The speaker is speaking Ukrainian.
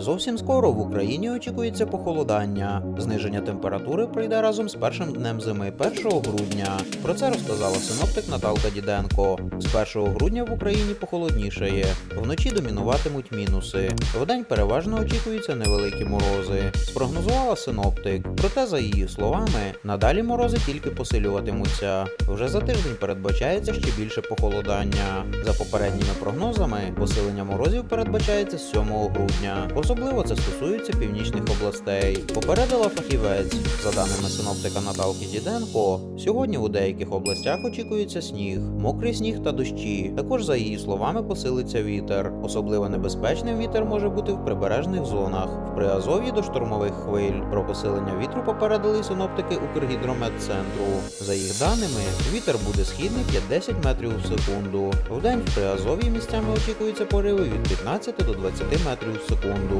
Зовсім скоро в Україні очікується похолодання. Зниження температури прийде разом з першим днем зими 1 грудня. Про це розказала синоптик Наталка Діденко. З 1 грудня в Україні похолоднішає. Вночі домінуватимуть мінуси. Вдень переважно очікуються невеликі морози. Спрогнозувала синоптик. Проте, за її словами, надалі морози тільки посилюватимуться. Вже за тиждень передбачається ще більше похолодання. За попередніми прогнозами, посилення морозів передбачається з 7 грудня. Особливо це стосується північних областей. Попередила фахівець. За даними синоптика Наталки Діденко, сьогодні у деяких областях очікується сніг, мокрий сніг та дощі. Також, за її словами, посилиться вітер. Особливо небезпечним вітер може бути в прибережних зонах. В Приазов'ї до штормових хвиль. Про посилення вітру попередили синоптики Укргідрометцентру. За їх даними, вітер буде східний 5-10 метрів у секунду. Вдень в Приазов'ї місцями очікуються пориви від 15 до 20 метрів у секунду.